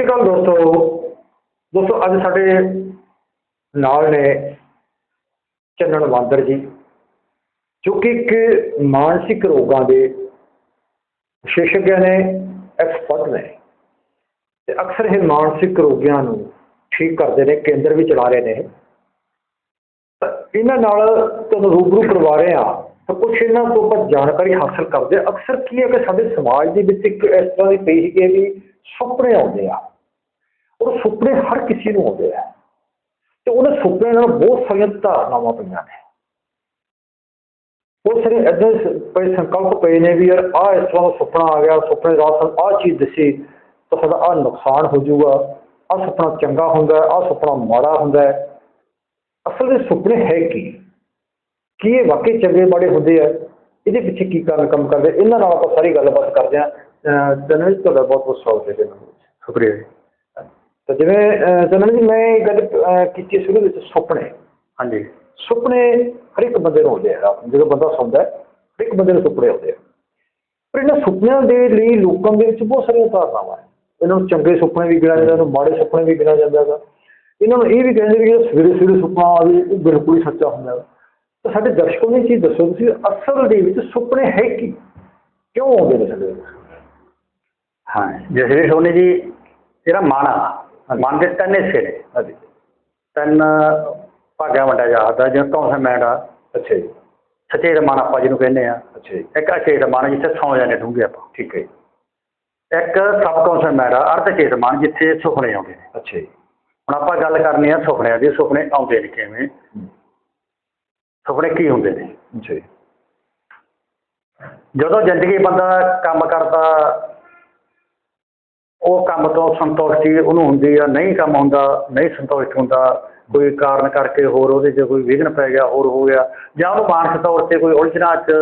ਸ਼੍ਰੀ ਅਕਾਲ ਦੋਸਤੋ। ਦੋਸਤੋ, ਅੱਜ ਸਾਡੇ ਨਾਲ ਨੇ ਚੰਨਣ ਬਾਂਦਰ ਜੀ, ਜੋ ਕਿ ਇੱਕ ਮਾਨਸਿਕ ਰੋਗਾਂ ਦੇ ਵਿਸ਼ੇਸ਼জ্ঞ ਨੇ ਐਕਸਪਰਟ ਨੇ। ਤੇ ਅਕਸਰ ਇਹ ਮਾਨਸਿਕ ਰੋਗੀਆਂ ਨੂੰ ਠੀਕ ਕਰਦੇ ਨੇ, ਕੇਂਦਰ ਵੀ ਚਲਾ ਰਹੇ ਨੇ। ਤਾਂ ਇਹਨਾਂ ਨਾਲ ਤੁਹਾਨੂੰ ਰੂਬਰੂ ਕਰਵਾ ਰਹੇ ਆ ਤਾਂ ਕੁਝ ਇਹਨਾਂ ਤੋਂ ਆਪਾਂ ਜਾਣਕਾਰੀ ਹਾਸਲ ਕਰਦੇ ਹਾਂ। ਅਕਸਰ ਕੀ ਹੈ ਕਿ ਸਾਡੇ ਸਮਾਜ ਦੇ ਵਿੱਚ ਇੱਕ ਇਸ ਤਰ੍ਹਾਂ ਦੀ ਪਈ ਹੈ ਕਿ ਵੀ ਸੁਪਨੇ ਆਉਂਦੇ ਆ। ਔਰ ਸੁਪਨੇ ਹਰ ਕਿਸੇ ਨੂੰ ਆਉਂਦੇ ਆ। ਤੇ ਉਹਨਾਂ ਸੁਪਨਿਆਂ ਨਾਲ ਬਹੁਤ ਸਾਰੀਆਂ ਧਾਰਨਾਵਾਂ ਪਈਆਂ ਨੇ। ਬਹੁਤ ਸਾਰੇ ਏਦਾਂ ਪਏ ਸੰਕਲਪ ਪਏ ਨੇ ਵੀ ਯਾਰ ਆਹ ਇਸ ਤਰ੍ਹਾਂ ਦਾ ਸੁਪਨਾ ਆ ਗਿਆ, ਸੁਪਨੇ ਰਾਤ ਸਾਨੂੰ ਆਹ ਚੀਜ਼ ਦੱਸੀ ਤਾਂ ਸਾਡਾ ਆਹ ਨੁਕਸਾਨ ਹੋ ਜਾਊਗਾ, ਆਹ ਸੁਪਨਾ ਚੰਗਾ ਹੁੰਦਾ ਹੈ ਆਹ ਸੁਪਨਾ ਮਾੜਾ ਹੁੰਦਾ। ਅਸਲ ਦੇ ਸੁਪਨੇ ਹੈ ਕੀ? ਕੀ ਇਹ ਵਾਕਈ ਚੰਗੇ ਮਾੜੇ ਹੁੰਦੇ ਆ? ਇਹਦੇ ਪਿੱਛੇ ਕੀ ਕਾਰਨ ਕੰਮ ਕਰਦੇ? ਇਹਨਾਂ ਨਾਲ ਆਪਾਂ ਸਾਰੀ ਗੱਲਬਾਤ ਕਰਦੇ ਹਾਂ। ਜਨਰਲ ਜੀ, ਤੁਹਾਡਾ ਬਹੁਤ ਬਹੁਤ ਸਵਾਗਤ ਹੈ ਜੀ। ਸ਼ੁਕਰੀਆ ਜੀ। ਤਾਂ ਜਿਵੇਂ ਜਨਰਲ ਜੀ ਮੈਂ ਇਹ ਗੱਲ ਕੀਤੀ ਸ਼ੁਰੂ ਵਿੱਚ ਸੁਪਨੇ। ਹਾਂਜੀ। ਸੁਪਨੇ ਹਰ ਇੱਕ ਬੰਦੇ ਨੂੰ ਆਉਂਦੇ ਆ ਜਦੋਂ ਬੰਦਾ ਸੌਂਦਾ ਹੈ ਹਰ ਇੱਕ ਬੰਦੇ ਨੂੰ ਸੁਪਨੇ ਆਉਂਦੇ ਆ। ਪਰ ਇਹਨਾਂ ਸੁਪਨਿਆਂ ਦੇ ਲਈ ਲੋਕਾਂ ਦੇ ਵਿੱਚ ਬਹੁਤ ਸਾਰੀਆਂ ਧਾਰਨਾਵਾਂ ਹੈ ਇਹਨਾਂ ਨੂੰ ਚੰਗੇ ਸੁਪਨੇ ਵੀ ਗਿਣਿਆ ਜਾਂਦਾ ਇਹਨਾਂ ਨੂੰ ਮਾੜੇ ਸੁਪਨੇ ਵੀ ਗਿਣਿਆ ਜਾਂਦਾ ਹੈਗਾ। ਇਹਨਾਂ ਨੂੰ ਇਹ ਵੀ ਕਹਿੰਦੇ ਵੀ ਜਿਹੜਾ ਸਵੇਰੇ ਸਵੇਰੇ ਸੁਪਨਾ ਆਵੇ ਉਹ ਬਿਲਕੁਲ ਹੀ ਸੱਚਾ ਹੁੰਦਾ ਹੈ ਤਾਂ ਸਾਡੇ ਦਰਸ਼ਕਾਂ ਨੂੰ ਇਹ ਚੀਜ਼ ਦੱਸੋ ਤੁਸੀਂ ਅਸਲ ਦੇ ਵਿੱਚ ਸੁਪਨੇ ਹੈ ਕੀ? ਕਿਉਂ ਆਉਂਦੇ ਨੇ ਸਾਡੇ ਹਾਂ ਜਸਵੀਰ ਸੋਨੀ ਜੀ ਜਿਹੜਾ ਮਨ ਆ। ਤਿੰਨ ਹਿੱਸੇ ਨੇ। ਹਾਂਜੀ। ਤਿੰਨ ਭਾਗਾਂ ਵੰਡਿਆ ਜਾਂਦਾ ਜਿਵੇਂ ਕੌਨਸਾ ਮੈਂਡ ਅੱਛਾ ਜੀ। ਸਚੇਤ ਮਨ ਆਪਾਂ ਜਿਹਨੂੰ ਕਹਿੰਦੇ ਆ ਅੱਛਾ ਜੀ। ਇੱਕ ਅਚੇਤ ਮਨ ਜਿੱਥੇ ਸੌਂ ਜਾਂਦੇ ਡੂੰਘੇ ਆਪਾਂ। ਠੀਕ ਹੈ ਜੀ, ਇੱਕ ਸਬ ਕੌਨਸਾ ਮੈਂਡ ਆ ਅਰਧ ਚੇਤ ਮਨ ਜਿੱਥੇ ਸੁਪਨੇ ਆਉਂਦੇ ਨੇ। ਅੱਛਾ ਜੀ। ਹੁਣ ਆਪਾਂ ਗੱਲ ਕਰਨੀ ਆ ਸੁਪਨਿਆਂ ਦੀ ਸੁਪਨੇ ਆਉਂਦੇ ਨੇ ਕਿਵੇਂ? ਸੁਪਨੇ ਕੀ ਹੁੰਦੇ ਨੇ? ਅੱਛਾ ਜੀ। ਜਦੋਂ ਜ਼ਿੰਦਗੀ ਬੰਦਾ ਕੰਮ ਕਰਦਾ ਉਹ ਕੰਮ ਤੋਂ ਸੰਤੁਸ਼ਟੀ ਉਹਨੂੰ ਹੁੰਦੀ ਆ ਨਹੀਂ ਕੰਮ ਹੁੰਦਾ ਨਹੀਂ ਸੰਤੁਸ਼ਟ ਹੁੰਦਾ ਕੋਈ ਕਾਰਨ ਕਰਕੇ ਹੋਰ ਉਹਦੇ 'ਚ ਕੋਈ ਵਿਘਨ ਪੈ ਗਿਆ ਹੋਰ ਹੋ ਗਿਆ ਜਾਂ ਉਹਨੂੰ ਮਾਨਸਿਕ ਤੌਰ ਤੇ ਕੋਈ ਉਲਝਣਾ 'ਚ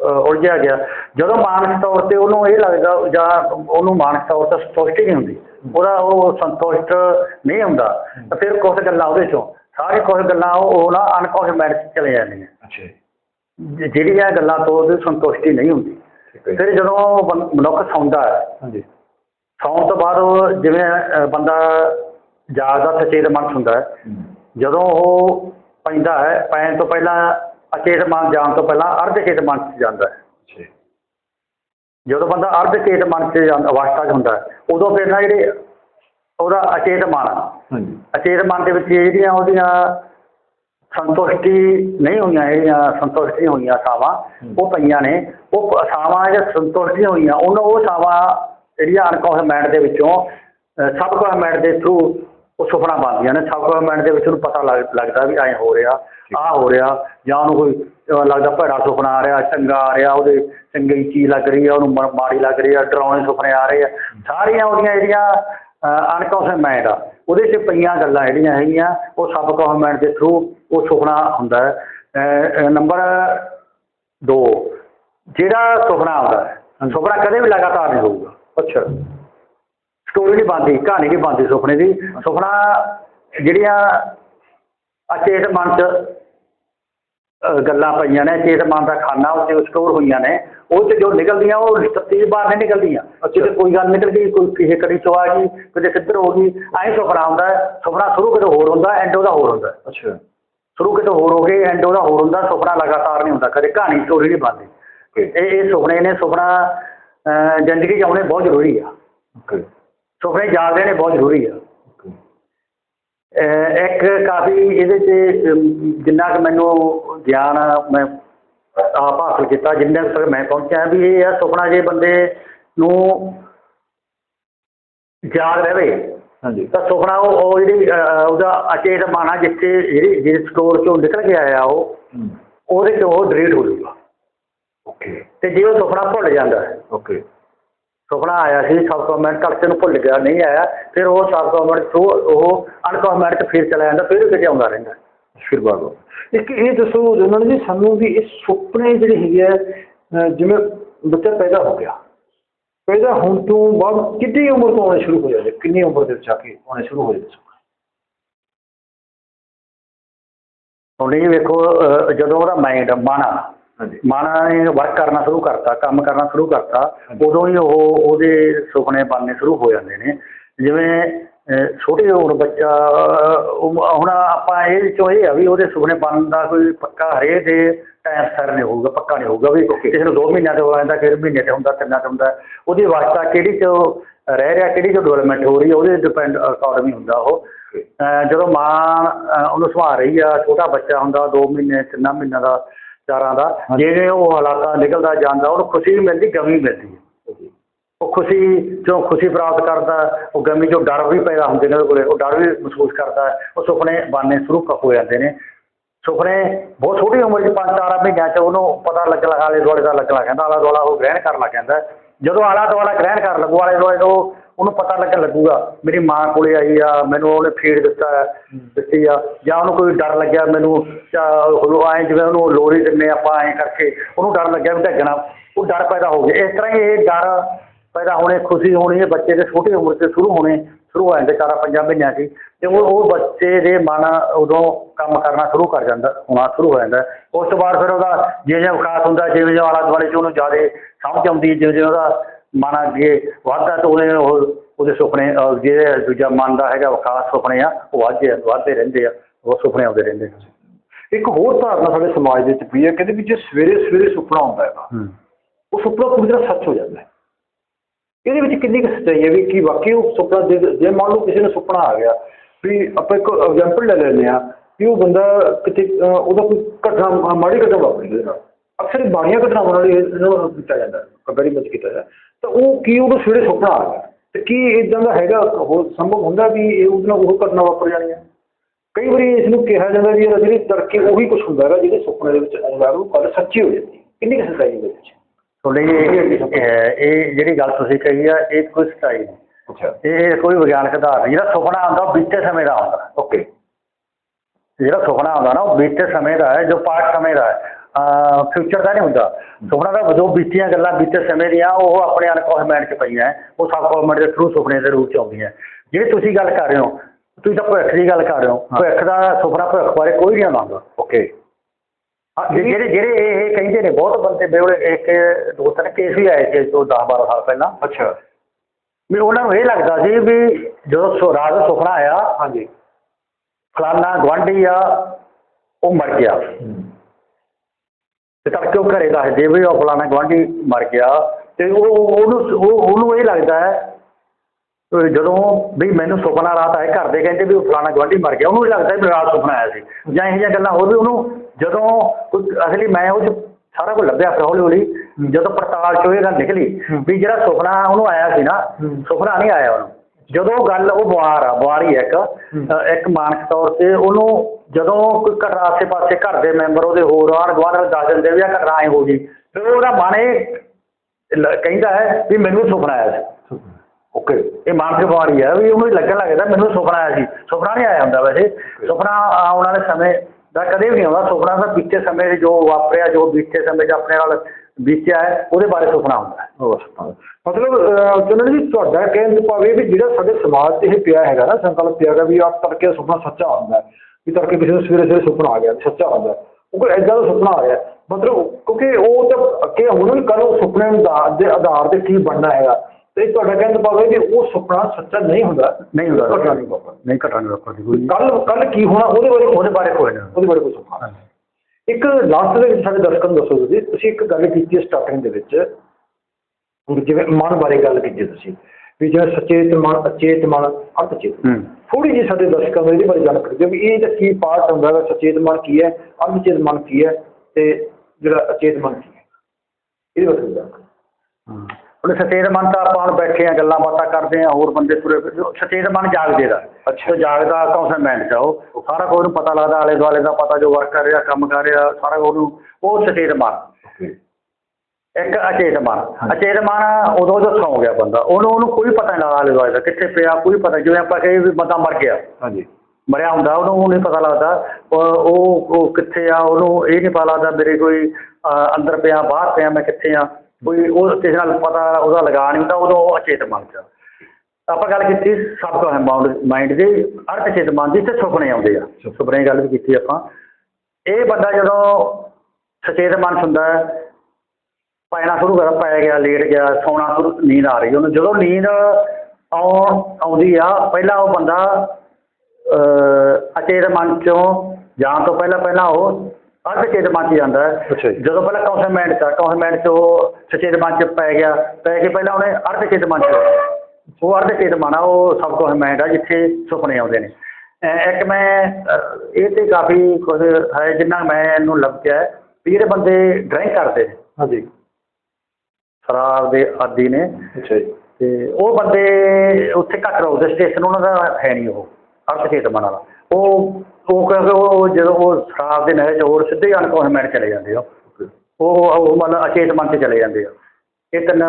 ਉਲਝਿਆ ਗਿਆ। ਜਦੋਂ ਮਾਨਸਿਕ ਤੌਰ ਤੇ ਉਹਨੂੰ ਇਹ ਲੱਗਦਾ ਜਾਂ ਉਹਨੂੰ ਮਾਨਸਿਕ ਤੌਰ ਤੇ ਸੰਤੁਸ਼ਟੀ ਨਹੀਂ ਹੁੰਦੀ ਉਹਦਾ ਉਹ ਸੰਤੁਸ਼ਟ ਨਹੀਂ ਹੁੰਦਾ ਤਾਂ ਫਿਰ ਕੁਝ ਗੱਲਾਂ ਉਹਦੇ 'ਚੋਂ ਸਾਰੀ ਕੁਝ ਗੱਲਾਂ ਉਹ ਉਹ ਨਾ ਅਨਕੌਂਸ਼ੀਅਸ ਮਾਈਂਡ 'ਚ ਚਲੇ ਜਾਂਦੀਆਂ। ਅੱਛਾ ਜਿਹੜੀਆਂ ਗੱਲਾਂ ਤੋਂ ਉਹਦੀ ਸੰਤੁਸ਼ਟੀ ਨਹੀਂ ਹੁੰਦੀ। ਫਿਰ ਜਦੋਂ ਬੰ- ਮਨੁੱਖ ਸੌਂਦਾ ਹੈ ਹਾਂਜੀ। ਸੌਣ ਤੋਂ ਬਾਅਦ ਉਹ ਜਿਵੇਂ ਬੰਦਾ ਜਾਗਦਾ ਸਚੇਤ ਮਨ ਹੁੰਦਾ ਜਦੋਂ ਉਹ ਪੈਂਦਾ ਹੈ ਪੈਣ ਤੋਂ ਪਹਿਲਾਂ ਅਚੇਤ ਮਨ ਜਾਣ ਤੋਂ ਪਹਿਲਾਂ ਅਰਧ ਚੇਤ ਮਨ 'ਚ ਜਾਂਦਾ ਜਦੋਂ ਬੰਦਾ ਅਰਧ ਚੇਤ ਮਨ 'ਚ ਜਾਂਦਾ ਅਵਸਥਾ 'ਚ ਹੁੰਦਾ ਹੈ ਉਦੋਂ ਫਿਰ ਨਾ ਜਿਹੜੇ ਉਹਦਾ ਅਚੇਤ ਮਨ ਅਚੇਤ ਮਨ ਦੇ ਵਿੱਚ ਜਿਹੜੀਆਂ ਉਹਦੀਆਂ ਸੰਤੁਸ਼ਟੀ ਨਹੀਂ ਹੋਈਆਂ ਜਿਹੜੀਆਂ ਸੰਤੁਸ਼ਟੀ ਹੋਈਆਂ ਸਾਵਾਂ ਉਹ ਪਈਆਂ ਨੇ। ਉਹ ਸਾਵਾਂ ਜਾਂ ਸੰਤੁਸ਼ਟੀ ਹੋਈਆਂ ਉਹਨਾਂ ਉਹ ਸਾਵਾਂ ਜਿਹੜੀਆਂ ਅਨਕੌਂਸ਼ੀਅਸ ਮਾਈਂਡ ਦੇ ਵਿੱਚੋਂ ਸਬ ਮਾਈਂਡ ਦੇ ਥਰੂ ਉਹ ਸੁਪਨਾ ਬਣਦੀਆਂ ਨੇ। ਸਬ ਮਾਈਂਡ ਦੇ ਵਿੱਚ ਉਹਨੂੰ ਪਤਾ ਲੱਗ- ਲੱਗਦਾ ਵੀ ਐਂ ਹੋ ਰਿਹਾ ਆਹ ਹੋ ਰਿਹਾ ਜਾਂ ਉਹਨੂੰ ਕੋਈ ਲੱਗਦਾ ਭੈੜਾ ਸੁਪਨਾ ਆ ਰਿਹਾ ਚੰਗਾ ਆ ਰਿਹਾ ਉਹਦੇ ਚੰਗੀ ਚੀਜ਼ ਲੱਗ ਰਹੀ ਆ ਉਹਨੂੰ ਮ- ਮਾੜੀ ਲੱਗ ਰਹੀ ਆ ਡਰਾਉਣੇ ਸੁਪਨੇ ਆ ਰਹੇ ਆ। ਸਾਰੀਆਂ ਉਹਦੀਆਂ ਜਿਹੜੀਆਂ ਅਨਕੌਂਸ਼ੀਅਸ ਮਾਈਂਡ ਆ ਉਹਦੇ 'ਚ ਪਈਆਂ ਗੱਲਾਂ ਜਿਹੜੀਆਂ ਹੈਗੀਆਂ ਉਹ ਸਬ ਮਾਈਂਡ ਦੇ ਥਰੂ ਉਹ ਸੁਪਨਾ ਹੁੰਦਾ ਹੈ। ਨੰਬਰ 2 ਜਿਹੜਾ ਸੁਪਨਾ ਆਉਂਦਾ ਹੈ ਸੁਪਨਾ ਕਦੇ ਵੀ ਲਗਾਤਾਰ ਨਹੀਂ ਹੋਊਗਾ। ਅੱਛਾ। ਸਟੋਰੀ ਨਹੀਂ ਬਣਦੀ ਕਹਾਣੀ ਨਹੀਂ ਬਣਦੀ ਸੁਪਨੇ ਦੀ। ਸੁਪਨਾ ਜਿਹੜੀਆਂ ਅਚੇਤ ਮਨ 'ਚ ਗੱਲਾਂ ਪਈਆਂ ਨੇ ਚੇਤ ਮਨ ਦਾ ਖਾਨਾ ਉੱਤੇ ਸਟੋਰ ਹੋਈਆਂ ਨੇ ਉਹ 'ਚ ਜੋ ਨਿਕਲਦੀਆਂ ਉਹ ਤਫਤੀਸ਼ ਬਾਹਰ ਨਹੀਂ ਨਿਕਲਦੀਆਂ। ਕਿਤੇ ਕੋਈ ਗੱਲ ਨਿਕਲ ਗਈ ਕੋਈ ਕਿਸੇ ਕੜੀ ਚੋਂ ਆ ਗਈ ਕਿਤੇ ਕਿੱਧਰ ਹੋ ਗਈ ਐਂ ਸੁਪਨਾ ਹੁੰਦਾ ਹੈ। ਸੁਪਨਾ ਸ਼ੁਰੂ ਕਿਤੇ ਹੋਰ ਹੁੰਦਾ ਐਂਡ ਉਹਦਾ ਹੋਰ ਹੁੰਦਾ। ਅੱਛਾ। ਸ਼ੁਰੂ ਕਿਤੇ ਹੋਰ ਹੋ ਗਏ ਐਂਡ ਉਹਦਾ ਹੋਰ ਹੁੰਦਾ ਸੁਪਨਾ ਲਗਾਤਾਰ ਨਹੀਂ ਹੁੰਦਾ ਕਦੇ ਕਹਾਣੀ ਸਟੋਰੀ ਨਹੀਂ ਬਣਦੀ। ਇਹ ਇਹ ਸੁਪਨੇ ਨੇ ਸੁਪਨਾ ਜ਼ਿੰਦਗੀ 'ਚ ਆਉਣੇ ਬਹੁਤ ਜ਼ਰੂਰੀ ਆ। ਓਕੇ ਸੁਪਨੇ ਜਾਗਦੇ ਨੇ ਬਹੁਤ ਜ਼ਰੂਰੀ ਆ। ਇੱਕ ਕਾਫੀ ਇਹਦੇ 'ਚ ਜਿੰਨਾ ਕਿ ਮੈਨੂੰ ਗਿਆਨ ਮੈਂ ਆਪ ਹਾਸਲ ਕੀਤਾ ਜਿੰਨਾ ਤੱਕ ਮੈਂ ਪਹੁੰਚਿਆ ਵੀ ਇਹ ਆ ਸੁਪਨਾ ਜੇ ਬੰਦੇ ਨੂੰ ਜਾਗ ਰਵੇ ਹਾਂਜੀ। ਤਾਂ ਸੁਪਨਾ ਉਹ ਜਿਹੜੀ ਉਹਦਾ ਅਚੇਤ ਮਾਨਾ ਜਿੱਥੇ ਜਿਹੜੀ ਜਿਹੜੀ ਸਟੋਰ ਚੋਂ ਨਿਕਲ ਕੇ ਆਇਆ ਉਹ ਉਹਦੇ 'ਚ ਉਹ ਡਿਲੀਟ ਹੋ ਜਾਊਗਾ। ਓਕੇ ਤੇ ਜੇ ਉਹ ਸੁਪਨਾ ਭੁੱਲ ਜਾਂਦਾ। ਓਕੇ ਸੁਪਨਾ ਆਇਆ ਸੀ ਸਬ ਕਮੈਂਟ ਕਲਚਰ ਨੂੰ ਭੁੱਲ ਗਿਆ ਨਹੀਂ ਆਇਆ। ਫਿਰ ਉਹ ਸਬ ਕਮੈਂਟ ਤੋਂ ਉਹ ਅਨਕਮੈਂਟ ਤੇ ਫਿਰ ਚਲਾ ਜਾਂਦਾ ਫਿਰ ਉਹ ਕਿਤੇ ਆਉਂਦਾ ਰਹਿੰਦਾ। ਫਿਰ ਬਾਅਦ ਇੱਕ ਇਹ ਦੱਸੋ ਜਨਰਲ ਜੀ ਸਾਨੂੰ ਵੀ ਇਹ ਸੁਪਨੇ ਜਿਹੜੇ ਹੈਗੇ ਆ ਜਿਵੇਂ ਬੱਚਾ ਪੈਦਾ ਹੋ ਗਿਆ। ਪੈਦਾ ਹੋਣ ਤੋਂ ਬਾਅਦ ਕਿੰਨੀ ਉਮਰ ਤੋਂ ਆਉਣੇ ਸ਼ੁਰੂ ਹੋ ਜਾਂਦੇ? ਕਿੰਨੀ ਉਮਰ ਦੇ ਵਿੱਚ ਆ ਕੇ ਆਉਣੇ ਸ਼ੁਰੂ ਹੋ ਜਾਂਦੇ ਸੁਪਨੇ? ਹੁਣ ਇਹ ਵੇਖੋ ਜਦੋਂ ਉਹਦਾ ਮਾਈਂਡ ਮਨ ਮਨ ਨੇ ਵਰਕ ਕਰਨਾ ਸ਼ੁਰੂ ਕਰਤਾ ਕੰਮ ਕਰਨਾ ਸ਼ੁਰੂ ਕਰਤਾ। ਉਦੋਂ ਹੀ ਉਹ ਉਹਦੇ ਸੁਪਨੇ ਬਣਨੇ ਸ਼ੁਰੂ ਹੋ ਜਾਂਦੇ ਨੇ। ਜਿਵੇਂ ਛੋਟੇ ਉਮਰ ਬੱਚਾ ਹੁਣ ਆਪਾਂ ਇਹ ਚੋਂ ਇਹ ਆ ਵੀ ਉਹਦੇ ਸੁਪਨੇ ਬਣਨ ਦਾ ਕੋਈ ਪੱਕਾ ਹਰੇਕ ਦੇ ਟਾਈਮ ਸਰ ਨਹੀਂ ਹੋਊਗਾ ਪੱਕਾ ਨਹੀਂ ਹੋਊਗਾ ਵੀ ਕਿਸੇ ਨੂੰ 2 ਮਹੀਨਿਆਂ ਤੇ ਹੋ ਜਾਂਦਾ ਕਿਸੇ ਨੂੰ ਮਹੀਨੇ ਤੇ ਹੁੰਦਾ ਤਿੰਨਾਂ ਤੇ ਹੁੰਦਾ ਉਹਦੀ ਅਵਸਥਾ ਕਿਹੜੀ ਚ ਰਹਿ ਰਿਹਾ ਕਿਹੜੀ ਚ ਡਿਵੈਲਪਮੈਂਟ ਹੋ ਰਹੀ ਹੈ ਉਹਦੇ ਡਿਪੈਂਡ ਅਕਾਊਂਟ ਹੁੰਦਾ ਉਹ। ਜਦੋਂ ਮਾਂ ਉਹਨੂੰ ਸੰਭਾਲ ਰਹੀ ਆ ਛੋਟਾ ਬੱਚਾ ਹੁੰਦਾ 2 ਮਹੀਨੇ ਤਿੰਨਾਂ ਮਹੀਨਿਆਂ ਦਾ ਚਾਰਾਂ ਦਾ ਜਿਹੜੇ ਉਹ ਹਾਲਾਤਾਂ ਨਿਕਲਦਾ ਜਾਂਦਾ ਉਹਨੂੰ ਖੁਸ਼ੀ ਵੀ ਮਿਲਦੀ ਗਮੀ ਮਿਲਦੀ ਹੈ ਉਹ ਖੁਸ਼ੀ ਚੋਂ ਖੁਸ਼ੀ ਪ੍ਰਾਪਤ ਕਰਦਾ ਉਹ ਗਮੀ ਚੋਂ ਡਰ ਵੀ ਪੈਦਾ ਹੁੰਦੇ ਨੇ ਉਹਦੇ ਕੋਲੇ ਉਹ ਡਰ ਵੀ ਮਹਿਸੂਸ ਕਰਦਾ। ਉਹ ਸੁਪਨੇ ਬਣਨੇ ਸ਼ੁਰੂ ਹੋ ਜਾਂਦੇ ਨੇ ਸੁਪਨੇ ਬਹੁਤ ਛੋਟੀ ਉਮਰ 'ਚ ਪੰਜ ਚਾਰ ਮਹੀਨਿਆਂ 'ਚ ਉਹਨੂੰ ਪਤਾ ਲੱਗਣ ਲੱਗਾ ਆਲੇ ਦੁਆਲੇ ਦਾ ਲੱਗਣ ਲੱਗ ਜਾਂਦਾ ਆਲਾ ਦੁਆਲਾ ਉਹ ਗ੍ਰਹਿਣ ਕਰਨ ਲੱਗ ਜਾਂਦਾ। ਜਦੋਂ ਆਲਾ ਦੁਆਲਾ ਗ੍ਰਹਿਣ ਕਰਨ ਲੱਗੂ ਆਲੇ ਦੁਆਲੇ ਤੋਂ ਉਹਨੂੰ ਪਤਾ ਲੱਗਣ ਲੱਗੂਗਾ ਮੇਰੀ ਮਾਂ ਕੋਲੇ ਆਈ ਆ ਮੈਨੂੰ ਉਹਨੇ ਫੀਡ ਦਿੱਤਾ ਹੈ, ਦਿੱਤੀ ਆ ਜਾਂ ਉਹਨੂੰ ਕੋਈ ਡਰ ਲੱਗਿਆ ਮੈਨੂੰ ਉਹ ਐਂ ਜਿਵੇਂ ਉਹਨੂੰ ਲੋਰੀ ਦਿੰਨੇ ਆਪਾਂ ਐਂ ਕਰਕੇ ਉਹਨੂੰ ਡਰ ਲੱਗਿਆ ਵੀ ਢੱਗਣਾ ਉਹ ਡਰ ਪੈਦਾ ਹੋ ਗਿਆ ਇਸ ਤਰ੍ਹਾਂ ਹੀ ਇਹ ਡਰ ਪੈਦਾ ਹੋਣੇ ਖੁਸ਼ੀ ਹੋਣੀ ਇਹ ਬੱਚੇ ਦੇ ਛੋਟੀ ਉਮਰ 'ਚ ਸ਼ੁਰੂ ਹੋਣੇ ਸ਼ੁਰੂ ਹੋ ਜਾਂਦੇ ਚਾਰਾਂ ਪੰਜਾਂ ਮਹੀਨਿਆਂ 'ਚ ਹੀ। ਤੇ ਉਹ ਉਹ ਬੱਚੇ ਦੇ ਮਨ ਉਦੋਂ ਕੰਮ ਕਰਨਾ ਸ਼ੁਰੂ ਕਰ ਜਾਂਦਾ ਹੋਣਾ ਸ਼ੁਰੂ ਹੋ ਜਾਂਦਾ ਉਸ ਤੋਂ ਬਾਅਦ ਫਿਰ ਉਹਦਾ ਜਿਵੇਂ ਜਿਵੇਂ ਵਿਕਾਸ ਹੁੰਦਾ ਜਿਵੇਂ ਜਿਵੇਂ ਆਲਾ ਦੁਆਲੇ 'ਚ ਉਹਨੂੰ ਜ਼ਿਆਦਾ ਸਮਝ ਆਉਂਦੀ ਜਿਵੇਂ ਜਿਵੇਂ ਉਹਦਾ ਮਨ ਅੱਗੇ ਵੱਧਦਾ ਤਾਂ ਉਹਦੇ ਉਹ ਉਹਦੇ ਸੁਪਨੇ ਜਿਹੜੇ ਦੂਜਾ ਮਨ ਦਾ ਹੈਗਾ ਵਿਕਾਸ ਸੁਪਨੇ ਆ ਉਹ ਵੱਧਦੇ ਵੱਧਦੇ ਰਹਿੰਦੇ ਆ ਉਹ ਸੁਪਨੇ ਆਉਂਦੇ ਰਹਿੰਦੇ ਨੇ ਇੱਕ ਹੋਰ ਧਾਰਨਾ ਸਾਡੇ ਸਮਾਜ ਦੇ ਵਿੱਚ ਵੀ ਹੈ ਕਹਿੰਦੇ ਵੀ ਜੇ ਸਵੇਰੇ ਸਵੇਰੇ ਸੁਪਨਾ ਆਉਂਦਾ ਹੈਗਾ ਉਹ ਸੁਪਨਾ ਪੂਰੀ ਤਰ੍ਹਾਂ ਸੱਚ ਹੋ ਜਾਂਦਾ ਹੈ। ਇਹਦੇ ਵਿੱਚ ਕਿੰਨੀ ਕੁ ਸੱਚਾਈ ਹੈ ਵੀ ਕੀ ਵਾਕਈ ਉਹ ਸੁਪਨਾ ਜੇ ਜੇ ਮੰਨ ਲਓ ਕਿਸੇ ਨੂੰ ਸੁਪਨਾ ਆ ਗਿਆ ਵੀ ਆਪਾਂ ਇੱਕ ਐਗਜ਼ਾਮਪਲ ਲੈ ਲੈਂਦੇ ਆ ਵੀ ਉਹ ਬੰਦਾ ਕਿਤੇ ਉਹਦਾ ਕੋਈ ਘਟਨਾ ਮਾੜੀ ਘਟਨਾ ਵਾਪਰੀ ਉਹਦੇ ਨਾਲ। ਅਕਸਰ ਮਾੜੀਆਂ ਘਟਨਾਵਾਂ ਨਾਲ ਇਹ- ਇਹਨਾਂ ਨੂੰ ਕੀਤਾ ਜਾਂਦਾ ਮਚ ਕੀਤਾ ਜਾਂਦਾ। ਤਾਂ ਉਹ ਕੀ ਉਹਨੂੰ ਸਵੇਰੇ ਸੁਪਨਾ ਆ ਗਿਆ ਤੇ ਕੀ ਇਦਾਂ ਦਾ ਹੈਗਾ ਹੋ ਸੰਭਵ ਹੁੰਦਾ ਵੀ ਇਹ ਉਹਦੇ ਨਾਲ ਉਹ ਘਟਨਾ ਵਾਪਰ ਜਾਣੀ ਹੈ ਕਈ ਵਾਰੀ ਇਸ ਨੂੰ ਕਿਹਾ ਜਾਂਦਾ ਵੀ ਜਿਹੜੀ ਤੜਕੇ ਉਹੀ ਕੁਝ ਹੁੰਦਾ ਹੈਗਾ ਜਿਹੜੇ ਸੁਪਨੇ ਦੇ ਵਿੱਚ ਆਉਂਦਾ ਉਹ ਗੱਲ ਸੱਚੀ ਹੋ ਜਾਂਦੀ ਹੈ। ਕਿੰਨੀ ਕੁ ਸੱਚਾਈ ਇਹਦੇ ਵਿੱਚ? ਤੁਹਾਡੀ ਇਹ ਇਹ- ਇਹ ਜਿਹੜੀ ਗੱਲ ਤੁਸੀਂ ਕਹੀ ਆ ਇਹ ਕੋਈ ਸਟਾਈ ਨਹੀਂ। ਅੱਛਾ। ਇਹ ਕੋਈ ਵਿਗਿਆਨਕ ਆਧਾਰ ਨਹੀਂ। ਜਿਹੜਾ ਸੁਪਨਾ ਆਉਂਦਾ ਉਹ ਬੀਤੇ ਸਮੇਂ ਦਾ ਆਉਂਦਾ। ਓਕੇ। ਜਿਹੜਾ ਸੁਪਨਾ ਆਉਂਦਾ ਨਾ ਉਹ ਬੀਤੇ ਸਮੇਂ ਦਾ ਹੈ ਜੋ ਪਾਸਟ ਸਮੇਂ ਦਾ ਹੈ। ਫਿਊਚਰ ਦਾ ਨਹੀਂ ਹੁੰਦਾ। ਸੁਪਨਾ ਦਾ ਜੋ ਬੀਤੀਆਂ ਗੱਲਾਂ ਬੀਤੇ ਸਮੇਂ ਦੀਆਂ ਉਹ ਆਪਣੇ ਅਨਕੌਂਸ਼ਸ ਮਾਈਂਡ 'ਚ ਪਈਆਂ। ਉਹ ਸਬਕੌਂਸ਼ਸ ਮਾਈਂਡ ਦੇ ਥਰੂ ਸੁਪਨੇ ਦੇ ਰੂਪ 'ਚ ਆਉਂਦੀਆਂ ਜਿਹੜੀ ਤੁਸੀਂ ਗੱਲ ਕਰ ਰਹੇ ਹੋ ਤੁਸੀਂ ਤਾਂ ਭਵਿੱਖ ਦੀ ਗੱਲ ਕਰ ਰਹੇ ਹੋ। ਭਵਿੱਖ ਦਾ ਸੁਪਨਾ ਭਵਿੱਖ ਬਾਰੇ ਕੋਈ ਨਹੀਂ ਆਉਂਦਾ। ਓਕੇ ਜੇ- ਜਿਹੜੇ ਜਿਹੜੇ ਇਹ ਕਹਿੰਦੇ ਨੇ ਬਹੁਤ ਬੰਦੇ ਬੇਵੜੇ ਇੱਕ ਦੋ ਤਿੰਨ ਕੇਸ ਵੀ ਆਏ ਸੀ ਤੋਂ 10 12 ਸਾਲ ਪਹਿਲਾਂ। ਅੱਛਾ। ਵੀ ਉਹਨਾਂ ਨੂੰ ਇਹ ਲੱਗਦਾ ਸੀ ਵੀ ਜਦੋਂ ਸੁ- ਰਾਤ ਦਾ ਸੁਪਨਾ ਆਇਆ ਹਾਂਜੀ। ਫਲਾਨਾ ਗੁਆਂਢੀ ਆ ਉਹ ਮਰ ਗਿਆ। ਤੇ ਤੜਕੇ ਉਹ ਘਰੇ ਦੱਸਦੇ ਵੀ ਉਹ ਫਲਾਣਾ ਗੁਆਂਢੀ ਮਰ ਗਿਆ। ਤੇ ਉਹ ਉਹਨੂੰ ਉਹ ਉਹਨੂੰ ਇਹ ਲੱਗਦਾ ਹੈ ਜਦੋਂ ਵੀ ਮੈਨੂੰ ਸੁਪਨਾ ਰਾਤ ਆਇਆ ਘਰ ਦੇ ਕਹਿੰਦੇ ਵੀ ਉਹ ਫਲਾਣਾ ਗੁਆਂਢੀ ਮਰ ਗਿਆ। ਉਹਨੂੰ ਇਹ ਲੱਗਦਾ ਵੀ ਰਾਤ ਸੁਪਨਾ ਆਇਆ ਸੀ। ਜਾਂ ਇਹ ਜਿਹੀਆਂ ਗੱਲਾਂ ਹੋਰ ਵੀ ਉਹਨੂੰ ਜਦੋਂ ਅਸਲੀ ਮੈਂ ਉਹ 'ਚ ਸਾਰਾ ਕੁਝ ਲੱਭਿਆ ਫਿਰ ਹੌਲੀ ਹੌਲੀ ਜਦੋਂ ਪੜਤਾਲ ਚੋਂ ਇਹ ਗੱਲ ਨਿਕਲੀ ਵੀ ਜਿਹੜਾ ਸੁਪਨਾ ਉਹਨੂੰ ਆਇਆ ਸੀ ਨਾ ਸੁਪਨਾ ਨਹੀਂ ਆਇਆ ਉਹਨੂੰ। ਜਦੋਂ ਗੱਲ ਉਹ ਬੁਆਰ ਆ ਬੁਆਰ ਹੀ ਇੱਕ ਅ, ਇੱਕ ਮਾਨਸਿਕ ਤੌਰ ਤੇ ਉਹਨੂੰ ਜਦੋਂ ਕੋਈ ਘਟਨਾ ਆਸੇ ਪਾਸੇ ਘਰ ਦੇ ਮੈਂਬਰ ਉਹਦੇ ਹੋਰ ਆਣ ਗੁਆਂਢ ਦੱਸ ਦਿੰਦੇ ਵੀ ਆ ਘਟਨਾ ਐ ਹੋ ਗਈ ਫਿਰ ਉਹਦਾ ਮਨ ਇਹ ਲ- ਕਹਿੰਦਾ ਹੈ ਵੀ ਮੈਨੂੰ ਸੁਪਨਾ ਆਇਆ ਸੀ। ਓਕੇ ਇਹ ਮਾਨਸਿਕ ਬਿਮਾਰੀ ਹੈ ਵੀ ਉਹਨੂੰ ਲੱਗਣ ਲੱਗਦਾ ਮੈਨੂੰ ਸੁਪਨਾ ਆਇਆ ਸੀ। ਸੁਪਨਾ ਨਹੀਂ ਆਇਆ ਹੁੰਦਾ ਵੈਸੇ। ਸੁਪਨਾ ਆਉਣ ਵਾਲੇ ਸਮੇਂ ਦਾ ਕਦੇ ਵੀ ਨਹੀਂ ਆਉਂਦਾ। ਸੁਪਨਾ ਤਾਂ ਬੀਤੇ ਸਮੇਂ 'ਚ ਜੋ ਵਾਪਰਿਆ ਜੋ ਬੀਤੇ ਸਮੇਂ 'ਚ ਆਪਣੇ ਨਾਲ ਬੀਤਿਆ ਹੈ ਉਹਦੇ ਬਾਰੇ ਸੁਪਨਾ ਹੁੰਦਾ ਹੈ। ਮਤਲਬ ਜਨਰਲ ਜੀ ਤੁਹਾਡਾ ਕਹਿਣ ਤੋਂ ਭਾਵੇਂ ਵੀ ਜਿਹੜਾ ਸਾਡੇ ਸਮਾਜ 'ਚ ਇਹ ਪਿਆ ਹੈਗਾ ਨਾ ਸੰਕਲਪ ਪਿਆ ਹੈਗਾ ਵੀ ਆਹ ਤੜਕੇ ਸੁਪਨਾ ਸੱਚਾ ਹੁੰਦਾ ਹੈ ਵੀ ਤੜਕੇ ਕਿਸੇ ਨੂੰ ਸਵੇਰੇ ਸਵੇਰੇ ਸੁਪਨਾ ਆ ਗਿਆ ਵੀ ਸੱਚਾ ਹੁੰਦਾ ਹੈ। ਉਹ ਕੋਈ ਐਦਾਂ ਦਾ ਸੁਪਨਾ ਆ ਗਿਆ ਮਤਲਬ ਕਿਉਂਕਿ ਉਹ ਤਾਂ ਅੱਗੇ ਹੁਣ ਵੀ ਕੱਲ ਉਹ ਸੁਪਨੇ ਨੂੰ ਦਾ- ਦੇ ਆਧਾਰ ਤੇ ਕੀ ਬਣਨਾ ਹੈਗਾ। ਤੇ ਤੁਹਾਡਾ ਕਹਿਣ ਤੋਂ ਭਾਵੇਂ ਵੀ ਉਹ ਸੁਪਨਾ ਸੱਚਾ ਨਹੀਂ ਹੁੰਦਾ। ਨਹੀਂ ਹੁੰਦਾ। ਘਟਨਾ ਨਹੀਂ ਵਾਪਰਦੀ। ਨਹੀਂ ਨਹੀਂ ਵਾਪਰਦੀ। ਕੋਈ ਕੱਲ ਕੱਲ ਕੀ ਹੋਣਾ ਉਹਦੇ ਬਾਰੇ ਉਹਦੇ ਬਾਰੇ ਕੋਈ ਨਹੀਂ। ਉਹਦੇ ਬਾਰੇ ਕੋਈ ਸੁਪਨਾ ਨਹੀਂ। ਇੱਕ ਲਾਸਟ ਦੇ ਵਿੱਚ ਸਾਡੇ ਦਰਸ਼ਕਾਂ ਨੂੰ ਦੱਸੋ ਤੁਸੀਂ ਤੁਸੀਂ ਇੱਕ ਗੱਲ ਕੀਤੀ ਹੈ ਸਟਾਰਟਿੰਗ ਦੇ ਵਿੱਚ ਜਿਵੇਂ ਮਨ ਬਾਰੇ ਗੱਲ ਕੀਤੀ ਤੁਸੀਂ ਵੀ ਜਿਵੇਂ ਸਚੇਤ ਮਨ ਅਚੇਤ ਮਨ ਅਰਧਚੇਤ ਹੂੰ। ਥੋੜੀ ਜਿਹੀ ਸਾਡੇ ਦਰਸ਼ਕਾਂ ਨੂੰ ਇਹਦੇ ਬਾਰੇ ਜਾਣਕਾਰੀ ਦਿਓ ਵੀ ਇਹ ਦਾ ਕੀ ਪਾਰਟ ਹੁੰਦਾ ਹੈ ਸਚੇਤ ਮਨ ਕੀ ਹੈ ਅਰਧਚੇਤ ਮਨ ਕੀ ਹੈ ਤੇ ਜਿਹੜਾ ਅਚੇਤ ਮਨ ਕੀ ਹੈ। ਇਹਦੇ ਬਾਰੇ ਜਾਣਕਾਰੀ ਹਾਂ। ਉਹਨੇ ਸਚੇਤ ਮਨ ਤਾਂ ਆਪਾਂ ਹੁਣ ਬੈਠੇ ਆ ਗੱਲਾਂ ਬਾਤਾਂ ਕਰਦੇ ਆ ਹੋਰ ਬੰਦੇ ਤੁਰੇ ਫਿਰਦੇ, ਸਚੇਤ ਮਨ ਜਾਗਦੇ ਦਾ। ਅੱਛਾ। ਜੋ ਜਾਗਦਾ ਕੌਨਸੈਂਟ ਚ ਆ ਉਹ। ਸਾਰਾ ਕੁਝ ਨੂੰ ਪਤਾ ਲੱਗਦਾ ਆਲੇ ਦੁਆਲੇ ਦਾ ਪਤਾ ਜੋ ਵਰਕ ਕਰ ਰਿਹਾ ਕੰਮ ਕਰ ਰਿਹਾ ਸਾਰਾ ਕੁਝ ਨੂੰ ਉਹ ਸਚੇਤ ਮਨ। ਇੱਕ ਅਚੇਤ ਮਨ। ਅਚੇਤ ਮਨ ਉਦੋਂ ਜਦੋਂ ਸੌਂ ਗਿਆ ਬੰਦਾ ਉਹਨੂੰ ਉਹਨੂੰ ਕੋਈ ਪਤਾ ਨਹੀਂ ਲੱਗਦਾ ਆਲੇ ਦੁਆਲੇ ਦਾ ਕਿੱਥੇ ਪਿਆ ਕੋਈ ਪਤਾ ਜਿਵੇਂ ਆਪਾਂ ਕਹੇ ਵੀ ਬੰਦਾ ਮਰ ਗਿਆ। ਹਾਂਜੀ। ਮਰਿਆ ਹੁੰਦਾ ਉਹਨੂੰ ਨਹੀਂ ਪਤਾ ਲੱਗਦਾ। ਉਹ ਉਹ ਕਿੱਥੇ ਆ ਉਹਨੂੰ ਇਹ ਨਹੀਂ ਪਤਾ ਲੱਗਦਾ ਮੇਰੇ ਕੋਈ ਅੰਦਰ ਪਿਆ ਬਾਹਰ ਪਿਆ ਮੈਂ ਕਿੱਥੇ ਆ। ਕੋਈ ਉਹ ਕਿਸੇ ਨਾਲ ਪਤਾ ਉਹਦਾ ਲਗਾ ਨਹੀਂ ਹੁੰਦਾ ਉਦੋਂ ਉਹ ਅਚੇਤ ਮਨ ਚ ਆ। ਆਪਾਂ ਗੱਲ ਕੀਤੀ ਸਭ ਤੋਂ ਮਾਈਂਡ ਦੇ ਅਰਥ ਚੇਤ ਮਨ ਦੀ ਤੇ ਸੁਪਨੇ ਆਉਂਦੇ ਆ। ਸੁਪਨੇ ਦੀ ਗੱਲ ਵੀ ਕੀਤੀ ਆਪਾਂ। ਇਹ ਬੰਦਾ ਜਦੋਂ ਸਚੇਤ ਮਨ 'ਚ ਹੁੰਦਾ ਹੈ ਪੈਣਾ ਸ਼ੁਰੂ ਕਰ ਪੈ ਗਿਆ ਲੇਟ ਗਿਆ ਸੌਣਾ ਸ਼ੁਰੂ ਨੀਂਦ ਆ ਰਹੀ ਉਹਨੂੰ ਜਦੋਂ ਨੀਂਦ ਆਉਣ ਆਉਂਦੀ ਆ ਪਹਿਲਾਂ ਉਹ ਬੰਦਾ ਅਹ, ਅਚੇਤ ਮਨ ਚੋਂ ਜਾਣ ਤੋਂ ਪਹਿਲਾਂ ਪਹਿਲਾਂ ਉਹ ਅਰਧ ਚੇਤ ਮਨ 'ਚ ਜਾਂਦਾ ਹੈ। ਅੱਛਾ ਜੀ। ਜਦੋਂ ਪਹਿਲਾਂ ਕੌਂਸਲਮੈਂਟ ਚ ਕੌਂਸਲਮੈਂਟ ਚ ਉਹ ਸਚੇਤ ਮਨ 'ਚ ਪੈ ਗਿਆ ਪੈ ਕੇ ਪਹਿਲਾਂ ਉਹਨੇ ਅਰਧ ਚੇਤ ਮਨ 'ਚ ਉਹ ਅਰਧ ਚੇਤ ਮਨ ਆ ਉਹ ਸਭ ਕੌਂਸਲਮੈਂਟ ਆ ਜਿੱਥੇ ਸੁਪਨੇ ਆਉਂਦੇ ਨੇ। ਇੱਕ ਮੈਂ ਇਹ ਤੇ ਕਾਫੀ ਕੁਝ ਹੈ ਜਿੰਨਾ ਮੈਂ ਇਹਨੂੰ ਲੱਭਿਆ ਵੀ ਜਿਹੜੇ ਬੰਦੇ ਡਰਾਇੰਗ ਕਰਦੇ ਨੇ। ਹਾਂਜੀ। ਸ਼ਰਾਬ ਦੇ ਆਦੀ ਨੇ। ਅੱਛਾ ਜੀ। ਤੇ ਉਹ ਬੰਦੇ ਉੱਥੇ ਘੱਟ ਰੋਦੇ ਸਟੇਸ਼ਨ ਉਹਨਾਂ ਦਾ ਹੈ ਨਹੀਂ ਉਹ ਅਰਥ ਖੇਤ ਮਨ ਵਾਲਾ। ਉਹ ਉਹ ਕਿਉਂਕਿ ਉਹ ਜਦੋਂ ਉਹ ਸ਼ਰਾਬ ਦੇ ਨਸ਼ੇ ਚ ਹੋਰ ਸਿੱਧੇ ਅਨਕੌਂਸਮੈਂਟ ਚਲੇ ਜਾਂਦੇ ਆ। ਉਹ ਉਹ ਮਤਲਬ ਅਚੇਤ ਮਨ ਤੇ ਚਲੇ ਜਾਂਦੇ ਆ। ਇਹ ਤਿੰਨ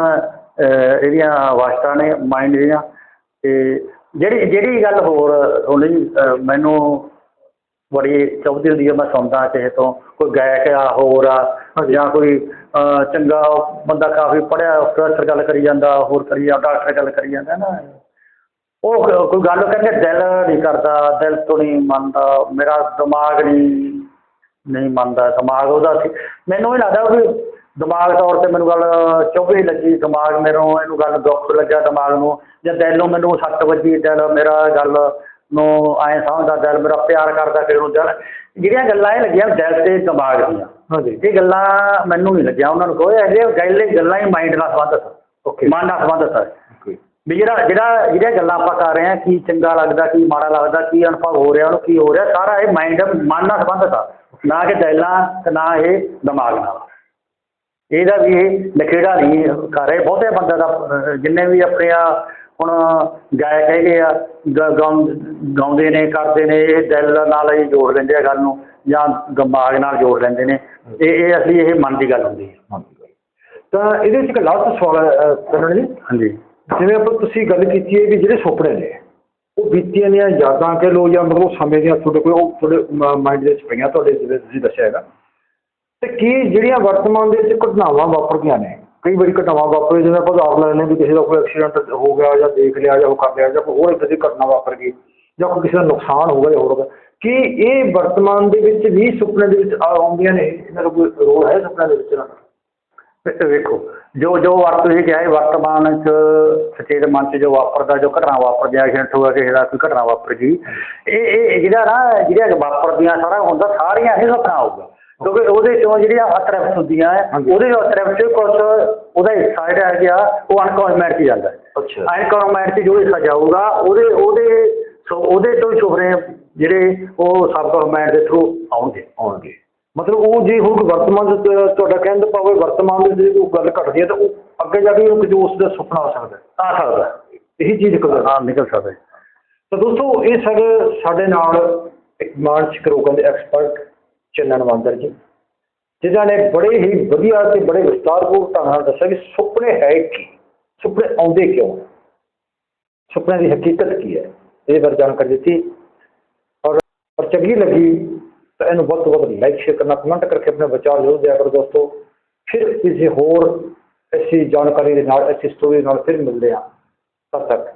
ਇਹਦੀਆਂ ਅਵਸਥਾ ਨੇ ਮਾਈਂਡ ਦੀਆਂ। ਤੇ ਜਿਹੜੀ ਜਿਹੜੀ ਗੱਲ ਹੋਰ ਹੋਣੀ ਅਹ, ਮੈਨੂੰ ਬੜੀ ਚੌਧੀ ਹੁੰਦੀ ਹੈ ਮੈਂ ਸੁਣਦਾ ਕਿਸੇ ਤੋਂ ਕੋਈ ਗਾਇਕ ਆ ਹੋਰ ਆ ਜਾਂ ਕੋਈ ਚੰਗਾ ਬੰਦਾ ਕਾਫੀ ਪੜ੍ਹਿਆ ਪ੍ਰੋਫੈਸਰ ਗੱਲ ਕਰੀ ਜਾਂਦਾ ਹੋਰ ਕਰੀ ਜਾਂਦਾ ਡਾਕਟਰ ਗੱਲ ਕਰੀ ਜਾਂਦਾ ਨਾ। ਉਹ ਕੋਈ ਗੱਲ ਕਹਿੰਦੇ ਦਿਲ ਨਹੀਂ ਕਰਦਾ ਦਿਲ ਤੋਂ ਨਹੀਂ ਮੰਨਦਾ ਮੇਰਾ ਦਿਮਾਗ ਨਹੀਂ ਨਹੀਂ ਮੰਨਦਾ ਦਿਮਾਗ ਉਹਦਾ ਸੀ। ਮੈਨੂੰ ਇਹ ਲੱਗਦਾ ਵੀ ਦਿਮਾਗ ਤੌਰ ਤੇ ਮੈਨੂੰ ਗੱਲ ਚੁੱਭੀ ਲੱਗੀ ਦਿਮਾਗ ਮੈਨੂੰ ਇਹਨੂੰ ਗੱਲ ਦੁੱਖ ਲੱਗਾ ਦਿਮਾਗ ਨੂੰ ਜਾਂ ਦਿਲ ਨੂੰ ਮੈਨੂੰ ਸੱਟ ਵੱਜੀ ਦਿਲ ਮੇਰਾ ਗੱਲ ਨੂੰ ਐਂ ਸਮਝਦਾ ਦਿਲ ਮੇਰਾ ਪਿਆਰ ਕਰਦਾ ਫਿਰ ਉਹ ਦਿਲ ਜਿਹੜੀਆਂ ਗੱਲਾਂ ਇਹ ਲੱਗੀਆਂ ਦਿਲ ਤੇ ਦਿਮਾਗ ਦੀਆਂ। ਹਾਂਜੀ। ਇਹ ਗੱਲਾਂ ਮੈਨੂੰ ਨਹੀਂ ਲੱਗਿਆ ਉਹਨਾਂ ਨੂੰ ਕੋਈ ਇਹ ਗੱਲ ਹੀ ਮਾਈਂਡ ਨਾਲ ਸੰਬੰਧਿਤ ਓਕੇ ਮਨ ਨਾਲ ਸੰਬੰਧਿਤ ਵੀ ਜਿਹੜਾ ਜਿਹੜਾ ਜਿਹੜੀਆਂ ਗੱਲਾਂ ਆਪਾਂ ਕਰ ਰਹੇ ਹਾਂ ਕੀ ਚੰਗਾ ਲੱਗਦਾ ਕੀ ਮਾੜਾ ਲੱਗਦਾ ਕੀ ਅਨੁਭਵ ਹੋ ਰਿਹਾ ਉਹਨੂੰ ਕੀ ਹੋ ਰਿਹਾ ਸਾਰਾ ਇਹ ਮਾਈਂਡ ਮਨ ਨਾਲ ਸੰਬੰਧਿਤ ਆ ਨਾ ਕਿ ਦਿਲਾਂ ਤੇ ਨਾ ਇਹ ਦਿਮਾਗ ਨਾਲ। ਇਹਦਾ ਵੀ ਇਹ ਨਖੇੜਾ ਨਹੀਂ ਕਰ ਰਹੇ। ਬਹੁਤੇ ਬੰਦੇ ਦਾ ਜਿੰਨੇ ਵੀ ਆਪਣੇ ਆ ਹੁਣ ਗਾਇਕ ਹੈਗੇ ਆ ਗਾਉਂਦੇ ਨੇ ਕਰਦੇ ਨੇ ਇਹ ਦਿਲ ਨਾਲ ਹੀ ਜੋੜ ਲੈਂਦੇ ਆ ਗੱਲ ਨੂੰ ਜਾਂ ਦਿਮਾਗ ਨਾਲ ਜੋੜ ਲੈਂਦੇ ਨੇ। ਇਹ ਇਹ ਅਸਲੀ ਇਹ ਮਨ ਦੀ ਗੱਲ ਹੁੰਦੀ ਹੈ। ਤਾਂ ਇਹਦੇ ਵਿੱਚ ਇੱਕ ਲਾਸਟ ਸਵਾਲ ਕਰਨ ਜੀ ਹਾਂਜੀ। ਜਿਵੇਂ ਆਪਾਂ ਤੁਸੀਂ ਗੱਲ ਕੀਤੀ ਹੈ ਵੀ ਜਿਹੜੇ ਸੁਪਨੇ ਨੇ, ਉਹ ਬੀਤੀਆਂ ਦੀਆਂ ਯਾਦਾਂ ਕਹਿ ਲਓ ਜਾਂ ਮਤਲਬ ਸਮੇਂ ਦੀਆਂ ਤੁਹਾਡੇ ਕੋਲ ਉਹ ਤੁਹਾਡੇ ਮਾਈਂਡ ਦੇ ਵਿੱਚ ਪਈਆਂ ਤੁਹਾਡੇ ਜਿਵੇਂ ਤੁਸੀਂ ਦੱਸਿਆ ਹੈਗਾ। ਅਤੇ ਕੀ ਜਿਹੜੀਆਂ ਵਰਤਮਾਨ ਦੇ ਵਿੱਚ ਘਟਨਾਵਾਂ ਵਾਪਰਦੀਆਂ ਨੇ, ਕਈ ਵਾਰੀ ਘਟਨਾਵਾਂ ਵਾਪਰ, ਜਿਵੇਂ ਆਪਾਂ ਆਪ ਲੈਣੇ ਵੀ ਕਿਸੇ ਦਾ ਕੋਈ ਐਕਸੀਡੈਂਟ ਹੋ ਗਿਆ ਜਾਂ ਦੇਖ ਲਿਆ ਜਾਂ ਉਹ ਕਰ ਲਿਆ ਜਾਂ ਕੋਈ ਹੋਰ ਇੱਦਾਂ ਦੀ ਘਟਨਾ ਵਾਪਰ ਗਈ ਜਾਂ ਕੋਈ ਕਿਸੇ ਦਾ ਨੁਕਸਾਨ ਹੋ ਗਿਆ ਜਾਂ ਹੋਰ ਹੋ ਗਿਆ, ਕੀ ਇਹ ਵਰਤਮਾਨ ਦੇ ਵਿੱਚ ਵੀ ਸੁਪਨੇ ਦੇ ਵਿੱਚ ਆ- ਆਉਂਦੀਆਂ ਨੇ? ਇਹਨਾਂ ਦਾ ਕੋਈ ਰੋਲ ਹੈ ਸੁਪਨੇ ਦੇ ਵਿੱਚ ਇਹਨਾਂ ਦਾ? ਵੇਖੋ ਜੋ ਜੋ ਵਰਤ ਤੁਸੀਂ ਕਿਹਾ ਵਰਤਮਾਨ ਚ ਸਚੇਤ ਮਨ ਚ ਜੋ ਵਾਪਰਦਾ ਜੋ ਘਟਨਾ ਵਾਪਰਦੀਆਂ ਐਕਸੀਡੈਂਟ ਹੋਇਆ ਕਿਸੇ ਦਾ ਕੋਈ ਘਟਨਾ ਵਾਪਰ ਗਈ ਇਹ ਇਹ ਜਿਹੜਾ ਨਾ ਜਿਹੜੀਆਂ ਵਾਪਰਦੀਆਂ ਸਾਰਾ ਹੁੰਦਾ ਸਾਰੀਆਂ ਹੀ ਸੁਪਨਾ ਆਊਗਾ। ਕਿਉਂਕਿ ਉਹਦੇ ਚੋਂ ਜਿਹੜੀਆਂ ਅਤਰਫਟ ਹੁੰਦੀਆਂ। ਉਹਦੇ ਅਤਰਫਟ ਚ ਕੁਝ ਉਹਦਾ ਹਿੱਸਾ ਜਿਹੜਾ ਹੈ ਗਿਆ ਉਹ ਅਨਕੌਂਸਮੈਂਟ ਚ ਜਾਂਦਾ ਅੱਛਾ। ਅਨਕੌਂਸਮੈਂਟ ਚ ਜੋ ਹਿੱਸਾ ਜਾਊਗਾ ਉਹਦੇ ਉਹਦੇ ਸੋ ਉਹਦੇ ਤੋਂ ਹੀ ਸੁਪਨੇ ਜਿਹੜੇ ਉਹ ਸਬਕੌਂਸਮੈਂਟ ਦੇ ਥਰੂ ਆਉਣਗੇ। ਆਉਣਗੇ। ਮਤਲਬ ਉਹ ਜੇ ਹੁਣ ਵਰਤਮਾਨ ਤੇ ਤੁਹਾਡਾ ਕਹਿਣ ਦਾ ਭਾਵ ਹੈ ਵਰਤਮਾਨ ਦੇ ਜੇ ਕੋਈ ਗੱਲ ਘਟਦੀ ਹੈ ਤਾਂ ਉਹ ਅੱਗੇ ਜਾ ਕੇ ਉਹ ਜੋ ਉਸ ਦਾ ਸੁਪਨਾ ਆ ਸਕਦਾ ਆ ਸਕਦਾ। ਇਹੀ ਚੀਜ਼ ਕਦਰ ਹਾਂ। ਨਿਕਲ ਸਕਦਾ। ਤਾਂ ਦੋਸਤੋ ਇਹ ਸਾਡੇ ਸਾਡੇ ਨਾਲ ਇੱਕ ਮਾਨਸਿਕ ਰੋਗਾਂ ਦੇ ਐਕਸਪਰਟ ਚੰਨਨ ਵਾਂਦਰ ਜੀ ਜਿਨ੍ਹਾਂ ਨੇ ਬੜੇ ਹੀ ਵਧੀਆ ਤੇ ਬੜੇ ਵਿਸਤਾਰਪੂਰਵਕ ਢੰਗ ਨਾਲ ਦੱਸਿਆ ਕਿ ਸੁਪਨੇ ਹੈ ਕੀ? ਸੁਪਨੇ ਆਉਂਦੇ ਕਿਉਂ? ਸੁਪਨੇ ਦੀ ਹਕੀਕਤ ਕੀ ਹੈ? ਇਹ ਬਾਰੇ ਜਾਣਕਾਰੀ ਦਿੱਤੀ। ਔਰ ਔਰ ਚੰਗੀ ਲੱਗੀ ਤਾਂ ਇਹਨੂੰ ਵੱਧ ਤੋਂ ਵੱਧ ਲਾਈਕ ਸ਼ੇਅਰ ਕਰਨਾ ਕਮੈਂਟ ਕਰਕੇ ਆਪਣੇ ਵਿਚਾਰ ਜ਼ਰੂਰ ਦਿਆ ਕਰੋ ਦੋਸਤੋ। ਫਿਰ ਕਿਸੇ ਹੋਰ ਐਸੀ ਜਾਣਕਾਰੀ ਦੇ ਨਾਲ, ਐਸੀ ਸਟੋਰੀ ਨਾਲ ਫਿਰ ਮਿਲਦੇ ਹਾਂ। ਤਦ ਤੱਕ